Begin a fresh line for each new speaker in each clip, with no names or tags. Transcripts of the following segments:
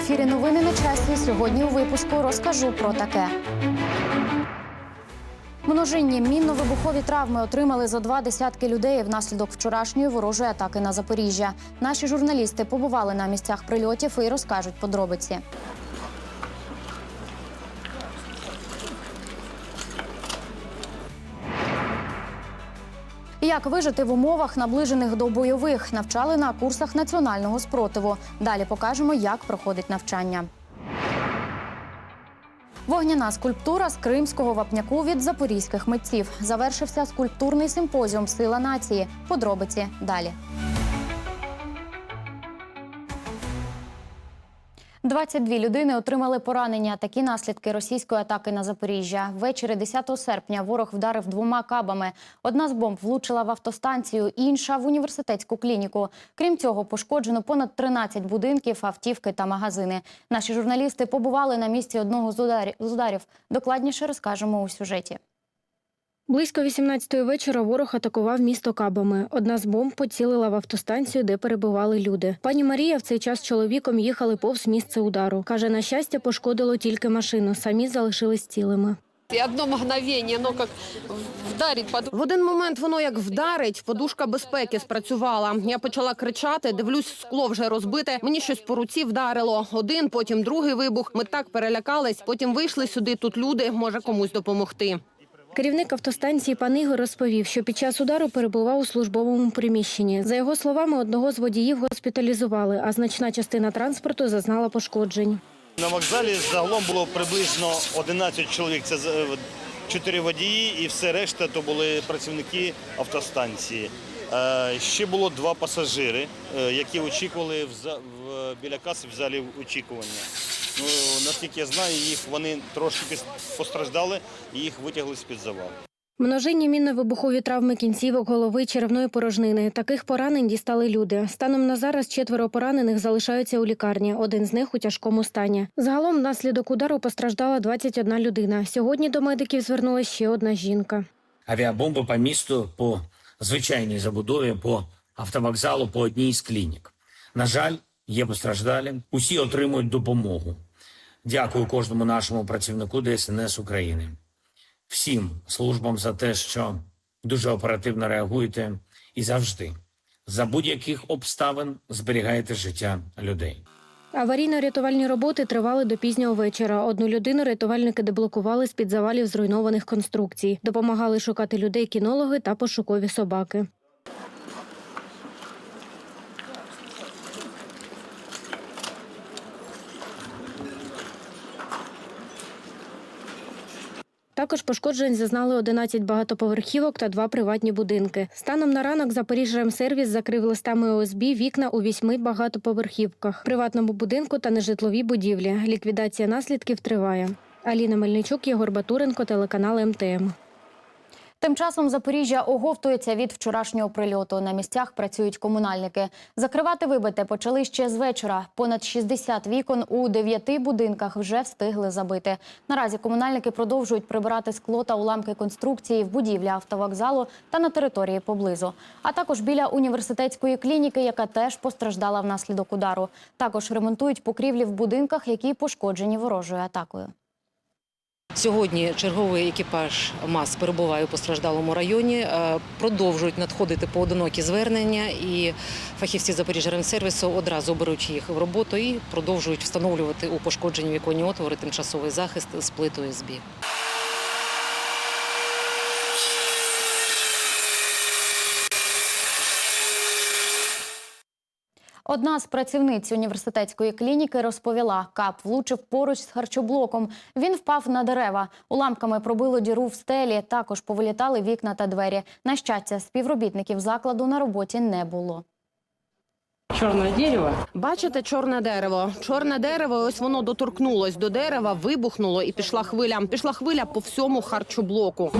Ефірі. Новини на часі. Сьогодні у випуску розкажу про таке. Множинні мінно-вибухові травми отримали зо два десятки людей внаслідок вчорашньої ворожої атаки на Запоріжжя. Наші журналісти побували на місцях прильотів і розкажуть подробиці. Як вижити в умовах, наближених до бойових, навчали на курсах національного спротиву. Далі покажемо, як проходить навчання. Вогняна скульптура з кримського вапняку від запорізьких митців. Завершився скульптурний симпозіум Сила нації. Подробиці далі. 22 людини отримали поранення. Такі наслідки російської атаки на Запоріжжя. Ввечері 10 серпня ворог вдарив двома кабами. Одна з бомб влучила в автостанцію, інша в університетську клініку. Крім цього, пошкоджено понад 13 будинків, автівки та магазини. Наші журналісти побували на місці одного з ударів. Докладніше розкажемо у сюжеті.
Близько 18-ї вечора ворог атакував місто кабами. Одна з бомб поцілила в автостанцію, де перебували люди. Пані Марія в цей час з чоловіком їхали повз місце удару. Каже, на щастя, пошкодило тільки машину. Самі залишились цілими.
Одно мгновение, оно как вдарит под
В один момент воно як вдарить, подушка безпеки спрацювала. Я почала кричати, дивлюсь, скло вже розбите. Мені щось по руці вдарило. Один, потім другий вибух. Ми так перелякались. Потім вийшли сюди. Тут люди, може комусь допомогти.
Керівник автостанції пан Ігор розповів, що під час удару перебував у службовому приміщенні. За його словами, одного з водіїв госпіталізували, а значна частина транспорту зазнала пошкоджень.
На вокзалі загалом було приблизно 11 чоловік. Це е, чотири водії і все решта то були працівники автостанції. Е, Ще було два пасажири, е, які очікували в, за- в- біля каси в залі очікування. Ну, наскільки я знаю, їх вони трошки постраждали і їх витягли з-під завалу.
Множинні мінно-вибухові травми кінцівок, голови, черевної порожнини. Таких поранень дістали люди. Станом на зараз четверо поранених залишаються у лікарні. Один з них у тяжкому стані. Загалом внаслідок удару постраждала 21 людина. Сьогодні до медиків звернулася ще одна жінка.
авіабомби по місту по звичайній забудові, по автовокзалу, по одній з клінік. На жаль, є постраждалі. Усі отримують допомогу. Дякую кожному нашому працівнику ДСНС України, всім службам за те, що дуже оперативно реагуєте і завжди за будь-яких обставин зберігаєте життя людей.
Аварійно-рятувальні роботи тривали до пізнього вечора. Одну людину рятувальники деблокували з під завалів зруйнованих конструкцій. Допомагали шукати людей кінологи та пошукові собаки. Також пошкоджень зазнали 11 багатоповерхівок та два приватні будинки. Станом на ранок Запоріжжя-Сервіс закрив листами ОСБ вікна у вісьми багатоповерхівках, приватному будинку та нежитловій будівлі. Ліквідація наслідків триває. Аліна Мельничук, Єгор Батуренко, телеканал МТМ.
Тим часом Запоріжжя оговтується від вчорашнього прильоту. На місцях працюють комунальники. Закривати вибите почали ще з вечора. Понад 60 вікон у дев'яти будинках вже встигли забити. Наразі комунальники продовжують прибирати скло та уламки конструкції в будівлі автовокзалу та на території поблизу. А також біля університетської клініки, яка теж постраждала внаслідок удару. Також ремонтують покрівлі в будинках, які пошкоджені ворожою атакою.
Сьогодні черговий екіпаж МАЗ перебуває у постраждалому районі. Е, Продовжують надходити поодинокі звернення, і фахівці Запоріжжя-Ремсервісу одразу беруть їх в роботу і продовжують встановлювати у пошкоджені віконні отвори тимчасовий захист з плитою СБ.
Одна з працівниць університетської клініки розповіла, кап влучив поруч з харчоблоком. Він впав на дерева. Уламками пробило діру в стелі. Також повилітали вікна та двері. На щастя, співробітників закладу на роботі не було.
Черное дерево.
Бачите, чорне дерево. Чорне дерево, ось воно доторкнулось до дерева, вибухнуло і пішла хвиля. Пішла хвиля по всьому харчоблоку.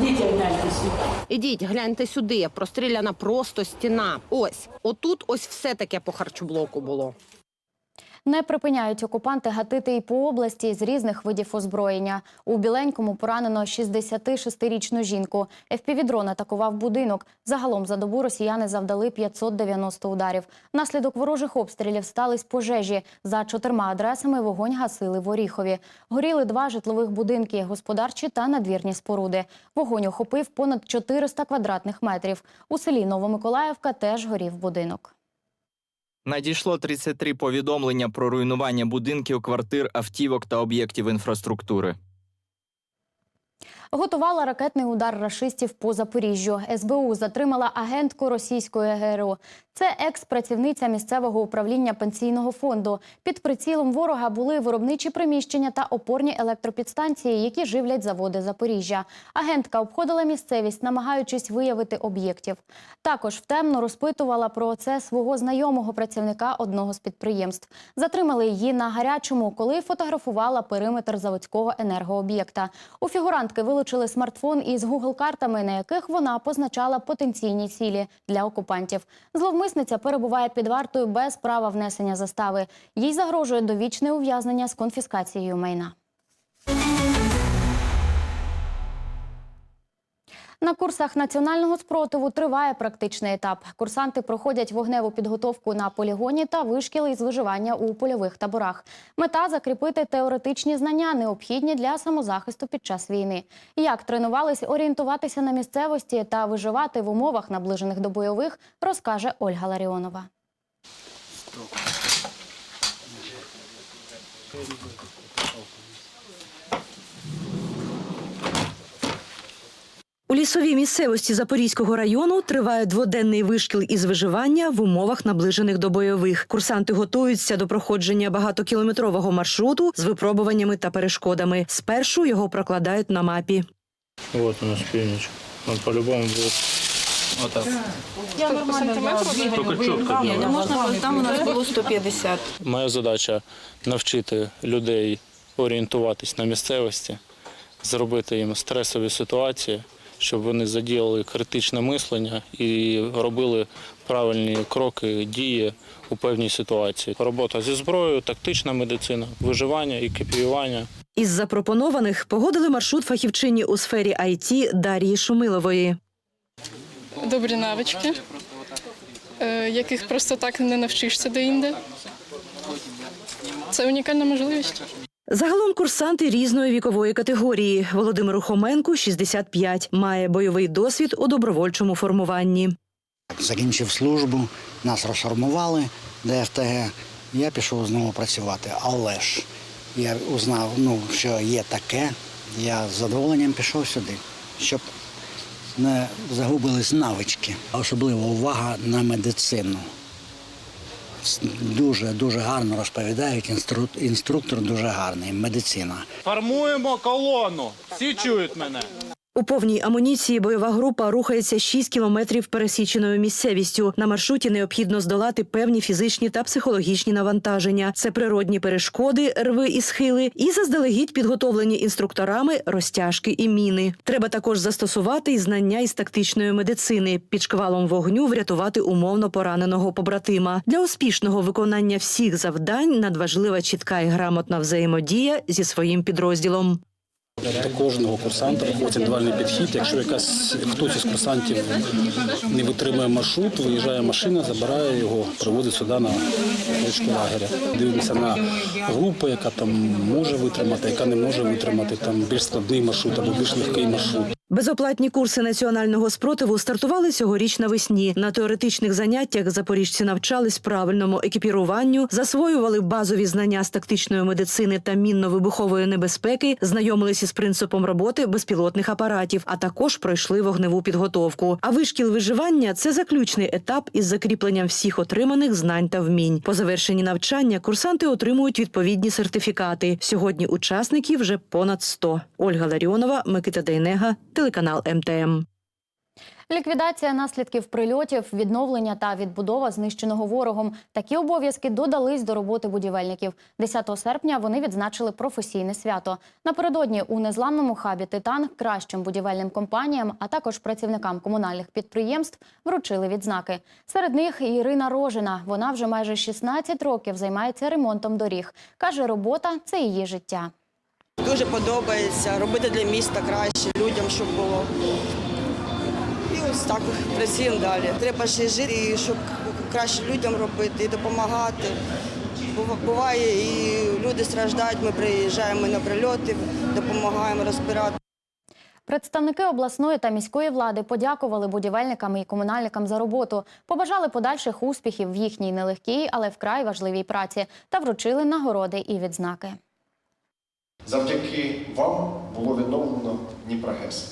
Ідіть, гляньте сюди. Простріляна просто стіна. Ось отут, ось все таке по харчоблоку було.
Не припиняють окупанти гатити і по області з різних видів озброєння. У Біленькому поранено 66-річну жінку. ФПВ-дрон атакував будинок. Загалом за добу росіяни завдали 590 ударів. Внаслідок ворожих обстрілів стались пожежі. За чотирма адресами вогонь гасили в Оріхові. Горіли два житлових будинки, господарчі та надвірні споруди. Вогонь охопив понад 400 квадратних метрів. У селі Новомиколаївка теж горів будинок.
Надійшло 33 повідомлення про руйнування будинків, квартир, автівок та об'єктів інфраструктури.
Готувала ракетний удар рашистів по Запоріжжю. СБУ затримала агентку російської ГРУ. Це екс-працівниця місцевого управління пенсійного фонду. Під прицілом ворога були виробничі приміщення та опорні електропідстанції, які живлять заводи Запоріжжя. Агентка обходила місцевість, намагаючись виявити об'єктів. Також втемно розпитувала про це свого знайомого працівника одного з підприємств. Затримали її на гарячому, коли фотографувала периметр заводського енергооб'єкта. У фігурантки вилучили смартфон із гугл-картами, на яких вона позначала потенційні цілі для окупантів. Зловмисниця перебуває під вартою без права внесення застави. Їй загрожує довічне ув'язнення з конфіскацією майна. На курсах національного спротиву триває практичний етап. Курсанти проходять вогневу підготовку на полігоні та вишкіли із виживання у польових таборах. Мета закріпити теоретичні знання, необхідні для самозахисту під час війни. Як тренувались орієнтуватися на місцевості та виживати в умовах, наближених до бойових, розкаже Ольга Ларіонова.
У лісовій місцевості Запорізького району триває дводенний вишкіл із виживання в умовах, наближених до бойових. Курсанти готуються до проходження багатокілометрового маршруту з випробуваннями та перешкодами. Спершу його прокладають на мапі.
Вот у нас північ. Он по-любому буде. Отак. Тільки чітко.
Там у нас було 150.
Моя задача навчити людей орієнтуватись на місцевості, зробити їм стресові ситуації, щоб вони задіяли критичне мислення і робили правильні кроки, дії у певній ситуації. Робота зі зброєю, тактична медицина, виживання і копіювання.
Із запропонованих погодили маршрут фахівчині у сфері IT Дарії Шумилової.
Добрі навички, е, яких просто так не навчишся деінде. Це унікальна можливість.
Загалом курсанти різної вікової категорії. Володимиру Хоменку 65, має бойовий досвід у добровольчому формуванні.
Закінчив службу, нас розформували ДФТГ. Я пішов знову працювати. Але ж я узнав, ну, що є таке. Я з задоволенням пішов сюди, щоб не загубились навички. Особлива увага на медицину. С- Дуже дуже гарно розповідають. інстру- Інструктор дуже гарний. Медицина.
Формуємо колону. Всі чують мене.
У повній амуніції бойова група рухається 6 кілометрів пересіченою місцевістю. На маршруті необхідно здолати певні фізичні та психологічні навантаження. Це природні перешкоди, рви і схили, і заздалегідь підготовлені інструкторами розтяжки і міни. Треба також застосувати і знання із тактичної медицини, під шквалом вогню врятувати умовно пораненого побратима. Для успішного виконання всіх завдань надважлива чітка і грамотна взаємодія зі своїм підрозділом.
До кожного курсанта індивідуальний підхід. Якщо якась хтось із курсантів не витримує маршрут, виїжджає машина, забирає його, приводить сюди на точку лагеря. Дивимося на групу, яка там може витримати, яка не може витримати там більш складний маршрут або більш легкий маршрут.
Безоплатні курси національного спротиву стартували цьогоріч навесні. На теоретичних заняттях запоріжці навчались правильному екіпіруванню, засвоювали базові знання з тактичної медицини та мінно-вибухової небезпеки, знайомились із принципом роботи безпілотних апаратів, а також пройшли вогневу підготовку. А вишкіл виживання це заключний етап із закріпленням всіх отриманих знань та вмінь. По завершенні навчання курсанти отримують відповідні сертифікати. Сьогодні учасників вже понад 100. Ольга Ларіонова, Микита Дейнега, телеканал МТМ.
Ліквідація наслідків прильотів, відновлення та відбудова знищеного ворогом. Такі обов'язки додались до роботи будівельників. 10 серпня вони відзначили професійне свято. Напередодні у незламному хабі Титан кращим будівельним компаніям, а також працівникам комунальних підприємств вручили відзнаки. Серед них Ірина Рожина. Вона вже майже 16 років займається ремонтом доріг. каже, робота це її життя.
Дуже подобається робити для міста краще, людям, щоб було. І ось так працюємо далі. Треба ще жити, щоб краще людям робити і допомагати. Буває, і люди страждають, ми приїжджаємо на прильоти, допомагаємо розбирати.
Представники обласної та міської влади подякували будівельникам і комунальникам за роботу, побажали подальших успіхів в їхній нелегкій, але вкрай важливій праці та вручили нагороди і відзнаки.
Завдяки вам було відновлено Дніпрогес.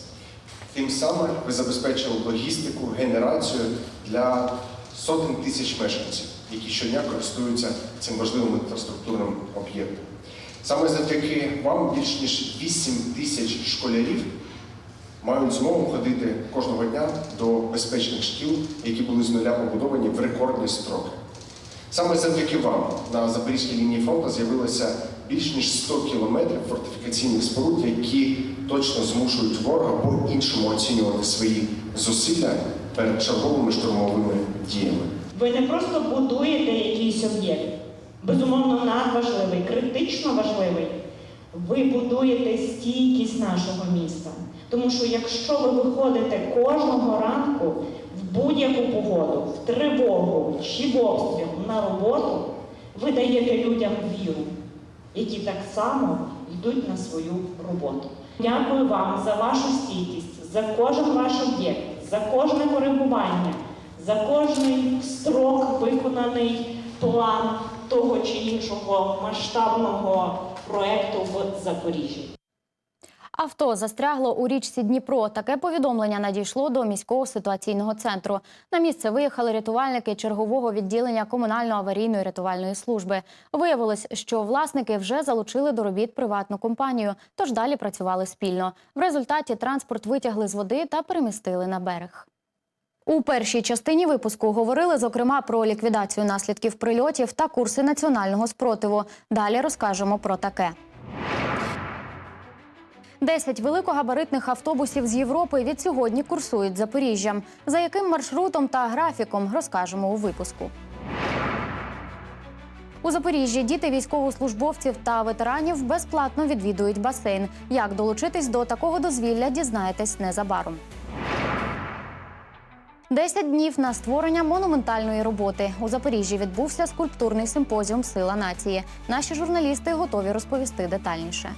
Тим самим ви забезпечили логістику, генерацію для сотень тисяч мешканців, які щодня користуються цим важливим інфраструктурним об'єктом. Саме завдяки вам більш ніж 8 тисяч школярів мають змогу ходити кожного дня до безпечних шкіл, які були з нуля побудовані в рекордні строки. Саме завдяки вам на Запорізькій лінії фронту з'явилося більш ніж 100 кілометрів фортифікаційних споруд, які точно змушують ворога по-іншому оцінювати свої зусилля перед черговими штурмовими діями.
Ви не просто будуєте якийсь об'єкт, безумовно надважливий, критично важливий. Ви будуєте стійкість нашого міста. Тому що якщо ви виходите кожного ранку в будь-яку погоду, в тривогу чи в обстріл на роботу, ви даєте людям віру, які так само йдуть на свою роботу. Дякую вам за вашу стійкість, за кожен ваш об'єкт, за кожне коригування, за кожний строк виконаний план того чи іншого масштабного проекту в Запоріжжі.
Авто застрягло у річці Дніпро. Таке повідомлення надійшло до міського ситуаційного центру. На місце виїхали рятувальники чергового відділення комунально-аварійної рятувальної служби. Виявилось, що власники вже залучили до робіт приватну компанію, тож далі працювали спільно. В результаті транспорт витягли з води та перемістили на берег. У першій частині випуску говорили зокрема про ліквідацію наслідків прильотів та курси національного спротиву. Далі розкажемо про таке. Десять великогабаритних автобусів з Європи від сьогодні курсують Запоріжжям. За яким маршрутом та графіком розкажемо у випуску. У Запоріжжі діти військовослужбовців та ветеранів безплатно відвідують басейн. Як долучитись до такого дозвілля, дізнаєтесь незабаром. Десять днів на створення монументальної роботи у Запоріжжі відбувся скульптурний симпозіум Сила нації. Наші журналісти готові розповісти детальніше.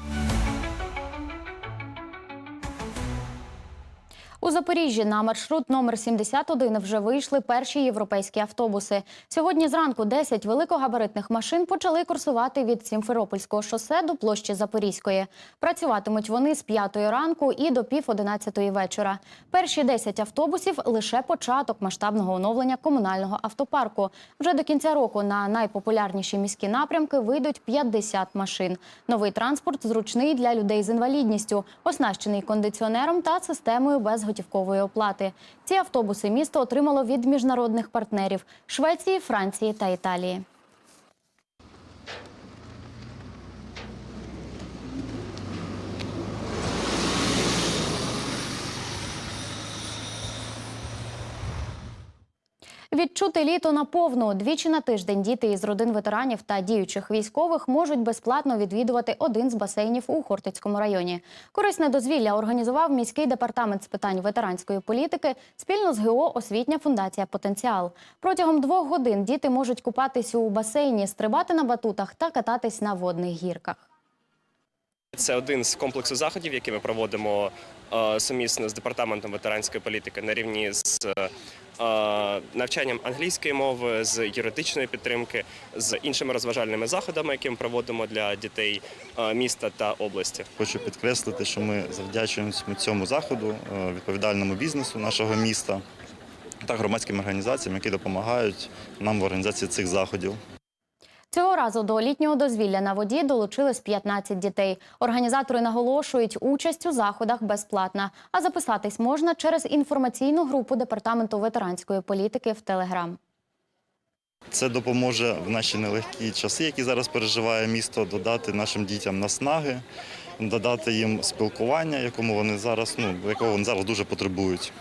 У Запоріжжі на маршрут номер 71 вже вийшли перші європейські автобуси. Сьогодні зранку 10 великогабаритних машин почали курсувати від Сімферопольського шосе до площі Запорізької. Працюватимуть вони з 5 ранку і до пів 11 вечора. Перші 10 автобусів лише початок масштабного оновлення комунального автопарку. Вже до кінця року на найпопулярніші міські напрямки вийдуть 50 машин. Новий транспорт зручний для людей з інвалідністю, оснащений кондиціонером та системою безготівкової оплати. Ці автобуси місто отримало від міжнародних партнерів Швеції, Франції та Італії. Відчути літо наповну двічі на тиждень діти із родин ветеранів та діючих військових можуть безплатно відвідувати один з басейнів у Хортицькому районі. Корисне дозвілля організував міський департамент з питань ветеранської політики спільно з ГО Освітня фундація Потенціал. Протягом двох годин діти можуть купатись у басейні, стрибати на батутах та кататись на водних гірках.
Це один з комплексу заходів, які ми проводимо е, сумісно з департаментом ветеранської політики на рівні з е, навчанням англійської мови, з юридичної підтримки, з іншими розважальними заходами, які ми проводимо для дітей е, міста та області.
Хочу підкреслити, що ми завдячуємо цьому заходу е, відповідальному бізнесу нашого міста та громадським організаціям, які допомагають нам в організації цих заходів.
Цього разу до літнього дозвілля на воді долучилось 15 дітей. Організатори наголошують, участь у заходах безплатна, а записатись можна через інформаційну групу департаменту ветеранської політики в Телеграм.
Це допоможе в наші нелегкі часи, які зараз переживає місто, додати нашим дітям наснаги, додати їм спілкування, якому вони зараз, ну якого вони зараз дуже потребують.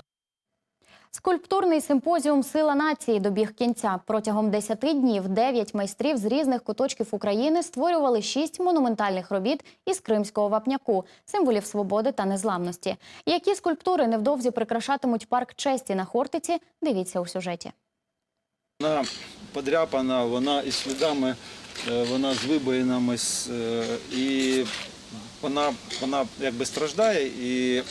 Скульптурний симпозіум Сила нації добіг кінця. Протягом 10 днів 9 майстрів з різних куточків України створювали 6 монументальних робіт із кримського вапняку, символів свободи та незламності. Які скульптури невдовзі прикрашатимуть парк честі на Хортиці? Дивіться у сюжеті.
Вона подряпана, вона із слідами, е, вона з вибоїнами, е, і вона, вона якби страждає, і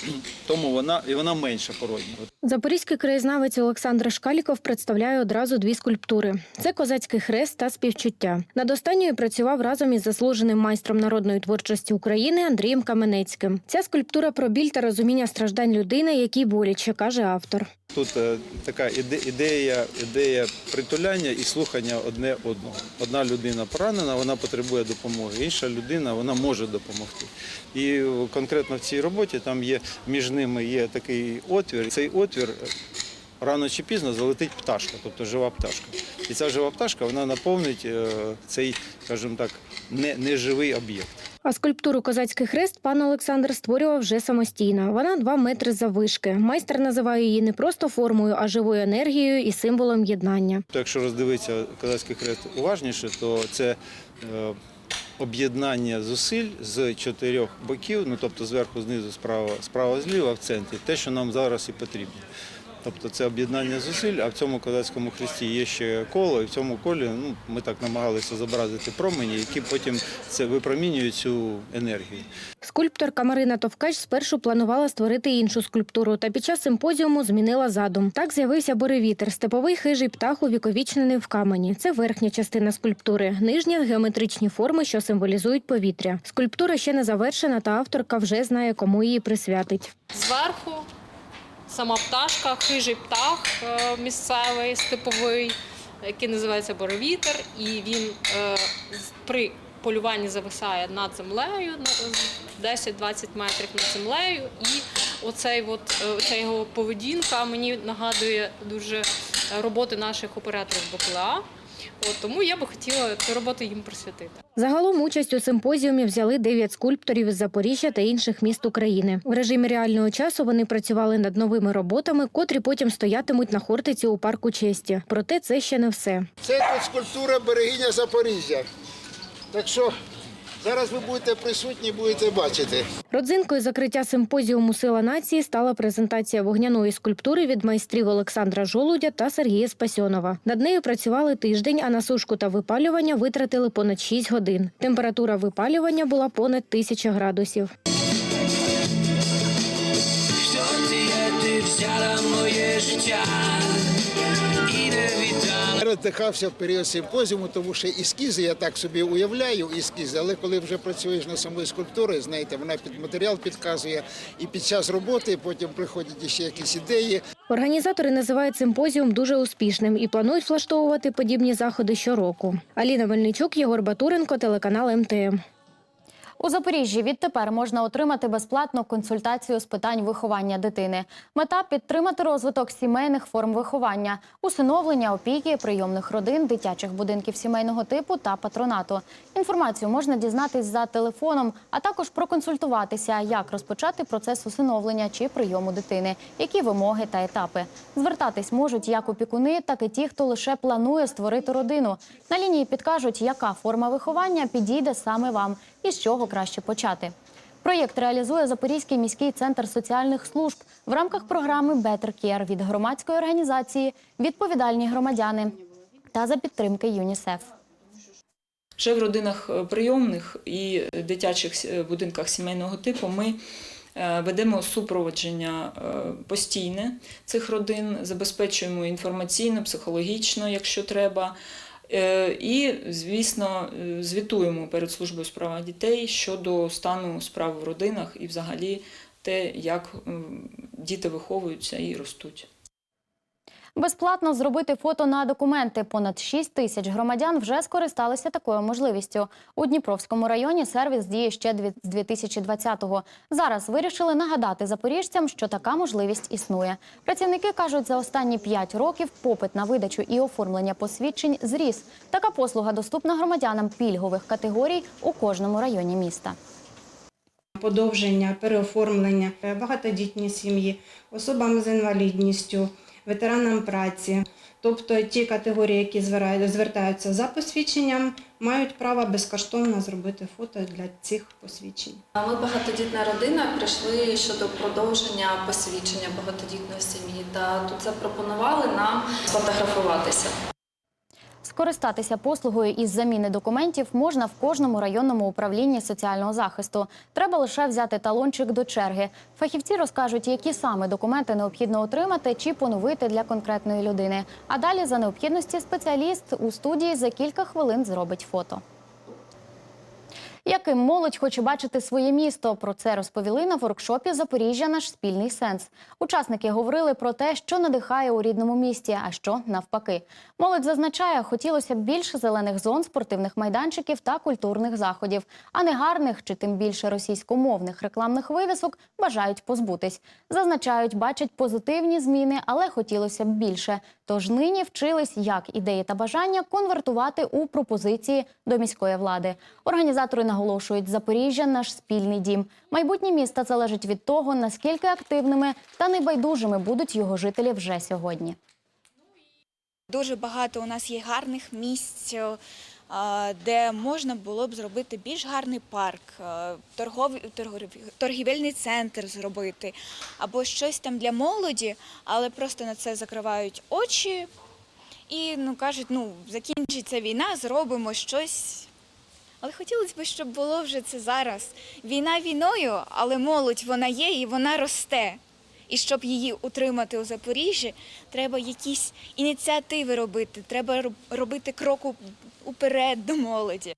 тому вона, і вона менша породня.
Запорізький краєзнавець Олександр Шкаліков представляє одразу дві скульптури: це козацький хрест та співчуття. Над останньою працював разом із заслуженим майстром народної творчості України Андрієм Каменецьким. Ця скульптура про біль та розуміння страждань людини, якій боляче, каже автор.
Тут е, така ідея, ідея притуляння і слухання одне одного. Одна людина поранена, вона потребує допомоги, інша людина вона може допомогти. І конкретно в цій роботі там є між ними є такий отвір. Цей отвір е, рано чи пізно залетить пташка, тобто жива пташка. І ця жива пташка вона наповнить е, цей, скажімо так, не- неживий об'єкт.
А скульптуру Козацький хрест пан Олександр створював вже самостійно. Вона 2 метри заввишки. Майстер називає її не просто формою, а живою енергією і символом єднання.
Якщо роздивитися козацький хрест уважніше, то це е, об'єднання зусиль з чотирьох боків, ну тобто зверху, знизу, справа, справа, зліва, в центрі, те, що нам зараз і потрібно. Тобто це об'єднання зусиль, а в цьому козацькому хресті є ще коло, і в цьому колі ну, ми так намагалися зобразити промені, які потім це випромінюють цю енергію.
Скульпторка Марина Товкач спершу планувала створити іншу скульптуру, та під час симпозіуму змінила задум. Так з'явився буревітер, степовий хижий птах увіковічнений в камені. Це верхня частина скульптури, нижня геометричні форми, що символізують повітря. Скульптура ще не завершена, та авторка вже знає, кому її присвятить.
Зверху сама пташка, хижий птах е, місцевий, степовий, який називається боровітер, і він е, при полюванні зависає над землею на 10-20 метрів над землею. І оцей от, е, оця його поведінка мені нагадує дуже е, роботи наших операторів БПЛА. От, тому я би хотіла цю роботу їм присвятити.
Загалом участь у симпозіумі взяли дев'ять скульпторів із Запоріжжя та інших міст України. В режимі реального часу вони працювали над новими роботами, котрі потім стоятимуть на Хортиці у парку честі. Проте це ще не все.
Це тут скульптура берегиня Запоріжжя. Так що зараз ви будете присутні, будете бачити.
Родзинкою закриття симпозіуму Сила нації стала презентація вогняної скульптури від майстрів Олександра Жолудя та Сергія Спасьонова. Над нею працювали тиждень, а на сушку та випалювання витратили понад 6 годин. Температура випалювання була понад 1000 градусів.
Що ти ти взяла моє життя віддала.
Я роздихався в період симпозіуму, тому що ескізи я так собі уявляю ескізи, але коли вже працюєш на самої скульптури, знаєте, вона під матеріал підказує, і під час роботи потім приходять ще якісь ідеї.
Організатори називають симпозіум дуже успішним і планують влаштовувати подібні заходи щороку. Аліна Мельничук, Єгор Батуренко, телеканал МТМ.
У Запоріжжі відтепер можна отримати безплатну консультацію з питань виховання дитини. Мета підтримати розвиток сімейних форм виховання, усиновлення, опіки, прийомних родин, дитячих будинків сімейного типу та патронату. Інформацію можна дізнатись за телефоном, а також проконсультуватися, як розпочати процес усиновлення чи прийому дитини, які вимоги та етапи. Звертатись можуть як опікуни, так і ті, хто лише планує створити родину. На лінії підкажуть, яка форма виховання підійде саме вам і з чого краще почати. Проєкт реалізує Запорізький міський центр соціальних служб в рамках програми Better Care від громадської організації Відповідальні громадяни та за підтримки ЮНІСЕФ.
Вже в родинах е, прийомних і дитячих е, будинках сімейного типу ми е, ведемо супроводження постійне цих родин, забезпечуємо інформаційно, психологічно, якщо треба. Е, І, звісно, е, звітуємо перед службою справа дітей щодо стану справ в родинах і взагалі те, як діти виховуються і ростуть.
Безплатно зробити фото на документи. Понад 6 тисяч громадян вже скористалися такою можливістю. У Дніпровському районі сервіс діє ще з 2020-го. Зараз вирішили нагадати запоріжцям, що така можливість існує. Працівники кажуть, за останні 5 років попит на видачу і оформлення посвідчень зріс. Така послуга доступна громадянам пільгових категорій у кожному районі міста.
подовження, переоформлення, е, багатодітні сім'ї, особам з інвалідністю, ветеранам праці. Тобто ті категорії, які звертаються за посвідченням, мають право безкоштовно зробити фото для цих посвідчень.
Ми багатодітна родина прийшли щодо продовження посвідчення багатодітної сім'ї. Та тут запропонували нам сфотографуватися.
Скористатися послугою із заміни документів можна в кожному районному управлінні соціального захисту. Треба лише взяти талончик до черги. Фахівці розкажуть, які саме документи необхідно отримати чи поновити для конкретної людини. А далі за необхідності спеціаліст у студії за кілька хвилин зробить фото. Яким молодь хоче бачити своє місто? Про це розповіли на воркшопі Запоріжжя наш спільний сенс. Учасники говорили про те, що надихає у рідному місті, а що навпаки. Молодь зазначає, хотілося б більше зелених зон, спортивних майданчиків та культурних заходів, а не гарних чи тим більше російськомовних рекламних вивісок бажають позбутись. Зазначають, бачать позитивні зміни, але хотілося б більше. Тож нині вчились, як ідеї та бажання конвертувати у пропозиції до міської влади. Організатори наголошують, Запоріжжя наш спільний дім. Майбутнє міста залежить від того, наскільки активними та небайдужими будуть його жителі вже сьогодні.
Дуже багато у нас є гарних місць, е, де можна було б зробити більш гарний парк, е, торговий торгов- торгівельний центр зробити, або щось там для молоді, але просто на це закривають очі і ну кажуть, ну закінчиться війна, зробимо щось. Але хотілося б, щоб було вже це зараз. Війна війною, але молодь вона є і вона росте. І щоб її утримати у Запоріжжі, треба якісь ініціативи робити, треба робити крок уперед до молоді.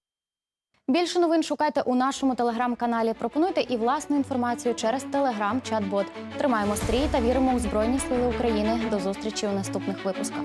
Більше новин шукайте у нашому телеграм-каналі. Пропонуйте і власну інформацію через телеграм-чат-бот. Тримаємо стрій та віримо у Збройні Сили України. До зустрічі у наступних випусках.